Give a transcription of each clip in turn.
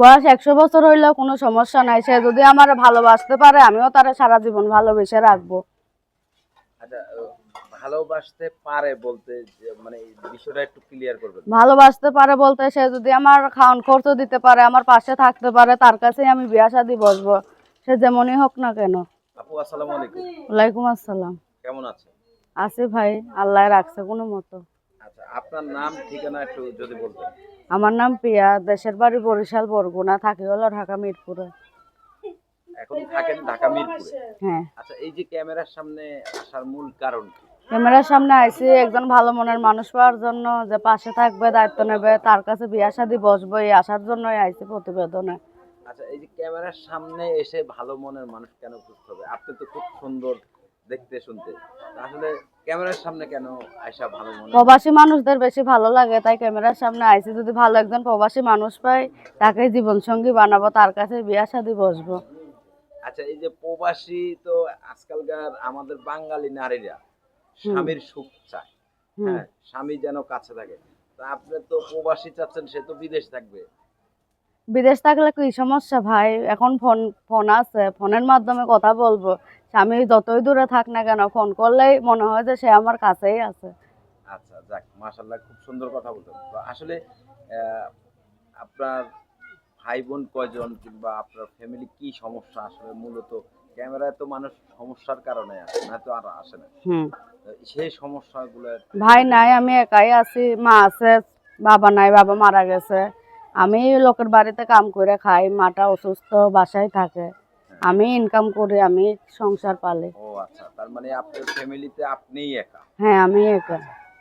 বয়স একশো বছর হইলেও কোনো সমস্যা নাই। সে যদি আমার ভালোবাসতে পারে আমিও তারা সারা জীবন ভালোবেসে রাখব। আচ্ছা ভালোবাসতে পারে বলতে মানে বিষয়টা একটু ক্লিয়ার করবেন। ভালোবাসতে পারে বলতে সে যদি আমার খাওয়ান খরচ দিতে পারে আমার পাশে থাকতে পারে তার কাছেই আমি বিয়া শাদি বসবো। সে যেমনই হোক না কেন। আপু আসসালামু আলাইকুম। ওয়ালাইকুম আসসালাম। কেমন আছেন? আছি ভাই আল্লাহ রাখছে কোনো মতো। আচ্ছা আপনার নাম ঠিকানা একটু যদি বলতেন। আমার নাম পিয়া দেশের বাড়ি বরিশাল বরগুনা থাকি হলো ঢাকা মিরপুরে। এখন থাকেন ঢাকা মিরপুরে? হ্যাঁ। আচ্ছা এই যে ক্যামেরার সামনে আসার মূল কারণ কি? ক্যামেরার সামনে একজন ভালো মনের মানুষ পাওয়ার জন্য যে পাশে থাকবে দায়িত্ব নেবে তার কাছে বিয়া শাদি বসবো এই আসার জন্যই প্রতিবেদনে। আচ্ছা এই যে ক্যামেরার সামনে এসে ভালো মনের মানুষ কেন খুঁজতে হবে? আপনি তো খুব সুন্দর দেখতে শুনতে। আসলে ক্যামেরার সামনে কেন আয়সা ভালো মনে প্রবাসী মানুষদের বেশি ভালো লাগে তাই ক্যামেরার সামনে আইসি। যদি ভালো একজন প্রবাসী মানুষ পাই তাকে জীবন সঙ্গী বানাবো তার কাছে বিয়া শাদি বসবো। আচ্ছা এই যে প্রবাসী তো আজকালকার আমাদের বাঙালি নারীরা স্বামীর সুখ চায়। হ্যাঁ স্বামী যেন কাছে থাকে। তা আপনি তো প্রবাসী চাচ্ছেন সে তো বিদেশ থাকবে। বিদেশ থাকলে কি সমস্যা ভাই? এখন ফোন ফোন আছে ফোনের মাধ্যমে কথা বলব। স্বামী যতই দূরে থাক না কেন ফোন করলেই মনে হয় যে সে আমার কাছেই আছে। আচ্ছা যাক মাশাল্লাহ খুব সুন্দর কথা বলতেন তো আসলে আপনার ভাই বোন কয়জন কিংবা আপনার ফ্যামিলি কি সমস্যা? আসলে মূলত ক্যামেরায় তো মানুষ সমস্যার কারণে আসে না তো আর আসে না। হুম। সেই সমস্যাগুলো ভাই নাই আমি একাই আছি মা আছে বাবা নাই বাবা মারা গেছে। আমি লোকের বাড়িতে কাম করে খাই মাটা অসুস্থ বাসায় থাকে। আমি ইনকাম করে আমি সংসার পালে। ও আচ্ছা তার মানে আপনার ফ্যামিলিতে আপনিই একা? হ্যাঁ আমি একা।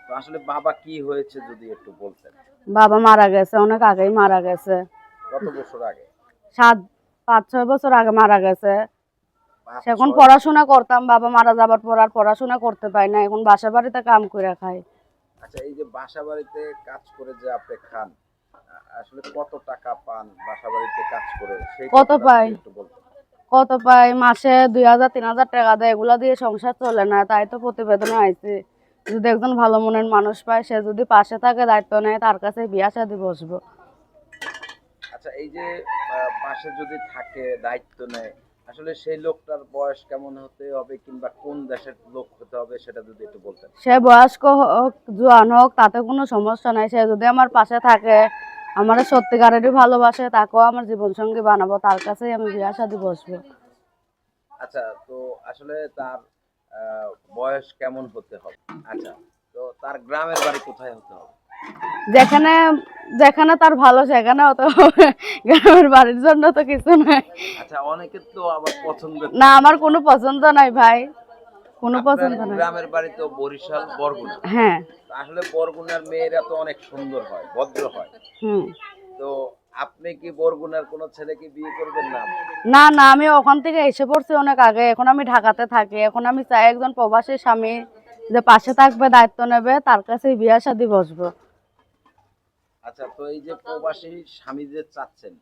তো আসলে বাবা কি হয়েছে যদি একটু বলতেন? বাবা মারা গেছে অনেক আগেই মারা গেছে। কত বছর আগে? সাত পাঁচ ছয় বছর আগে মারা গেছে। এখন পড়াশোনা করতাম বাবা মারা যাবার পর আর পড়াশোনা করতে পাই না এখন বাসা বাড়িতে কাম করে খাই আচ্ছা এই যে বাসা বাড়িতে কাজ করে যে আপনি খান আসলে কত টাকা পান বাসা বাড়িতে কাজ করে? কত পাই? কত পাই মাসে দুই হাজার তিন হাজার টাকা দেয়। এগুলা দিয়ে সংসার চলে না তাই তো প্রতিবেদনে আইছি। যদি একজন ভালো মনের মানুষ পায় সে যদি পাশে থাকে দায়িত্ব নেয় তার কাছে বিয়া শাদি বসবো। আচ্ছা এই যে পাশে যদি থাকে দায়িত্ব নেয় আসলে সেই লোকটার বয়স কেমন হতে হবে কিংবা কোন দেশের লোক হতে হবে সেটা যদি একটু বলতেন। সে বয়স্ক হোক জোয়ান হোক তাতে কোনো সমস্যা নাই। সে যদি আমার পাশে থাকে আমার সত্যিকারেরই ভালোবাসে তাকেও আমার জীবন জীবনসঙ্গী বানাবো তার কাছেই আমি বিয়া শাদি বসবো। আচ্ছা তো আসলে তার বয়স কেমন হতে হবে? আচ্ছা তো তার গ্রামের বাড়ি কোথায় হতে হবে? যেখানে যেখানে তার ভালো সেখানে অত গ্রামের বাড়ির জন্য তো কিছু নাই। আচ্ছা অনেকের তো আবার পছন্দ না আমার কোনো পছন্দ নাই ভাই। কোনো পছন্দ নাই গ্রামের বাড়ি তো বরিশাল বরগুনা। হ্যাঁ। আসলে বরগুনার মেয়েরা তো অনেক সুন্দর হয় ভদ্র হয়। হুম। তো আপনি কি বরগুনার কোনো ছেলেকে বিয়ে করবেন না? না না আমি ওখান থেকে এসে পড়ছি অনেক আগে। এখন আমি ঢাকাতে থাকি। এখন আমি চাই একজন প্রবাসী স্বামী যে পাশে থাকবে দায়িত্ব নেবে তার কাছে বিয়া শাদি বসবো। আচ্ছা তো এই যে প্রবাসী স্বামী যে চাচ্ছেন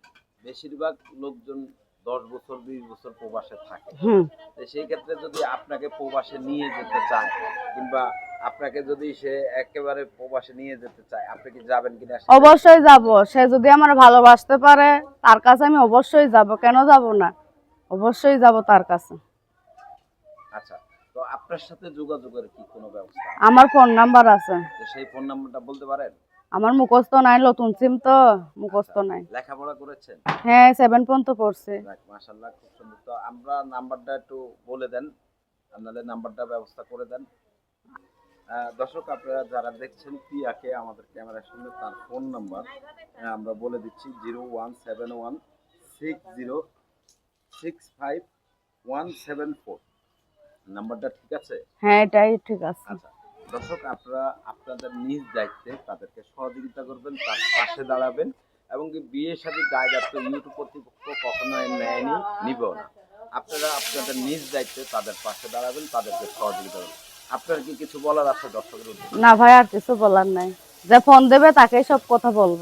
বেশিরভাগ লোকজন দশ বছর বিশ বছর প্রবাসে থাকে। সেই ক্ষেত্রে যদি আপনাকে প্রবাসে নিয়ে যেতে চায় কিংবা আপনাকে যদি সে একেবারে প্রবাসে নিয়ে যেতে চায় আপনি কি যাবেন কিনা অবশ্যই যাব। সে যদি আমার ভালোবাসতে পারে তার কাছে আমি অবশ্যই যাব। কেন যাব না? অবশ্যই যাব তার কাছে। আচ্ছা তো আপনার সাথে যোগাযোগের কি কোনো ব্যবস্থা? আমার ফোন নাম্বার আছে। সেই ফোন নাম্বারটা বলতে পারেন? আমার মুখস্থ নাই নতুন সিম তো মুখস্থ নাই। লেখাপড়া করেছেন? হ্যাঁ সেভেন পর্যন্ত পড়ছে। যাক মাশাল্লাহ খুব সুন্দর। তো আমরা নাম্বারটা একটু বলে দেন আপনাদের নাম্বারটা ব্যবস্থা করে দেন। দর্শক আপনারা যারা দেখছেন পিয়াকে আমাদের ক্যামেরার সামনে তার ফোন নাম্বার আমরা বলে দিচ্ছি zero one seven one six zero six five one seven four. নাম্বারটা ঠিক আছে? হ্যাঁ এটাই ঠিক আছে। আচ্ছা। দর্শক, আপনারা আপনাদের নিজ দায়িত্বে তাদেরকে সহযোগিতা করবেন, তার পাশে দাঁড়াবেন এবং কি বিয়ের সাথে দায়িত্ব ইউটিউব কর্তৃপক্ষ কখনো নেয়নি নিব না আপনারা আপনাদের নিজ দায়িত্বে তাদের পাশে দাঁড়াবেন, তাদেরকে সহযোগিতা করবেন। আপনার কি কিছু বলার আছে দর্শকের না ভাই, আর কিছু বলার নাই। যে ফোন দেবে তাকেই সব কথা বলব।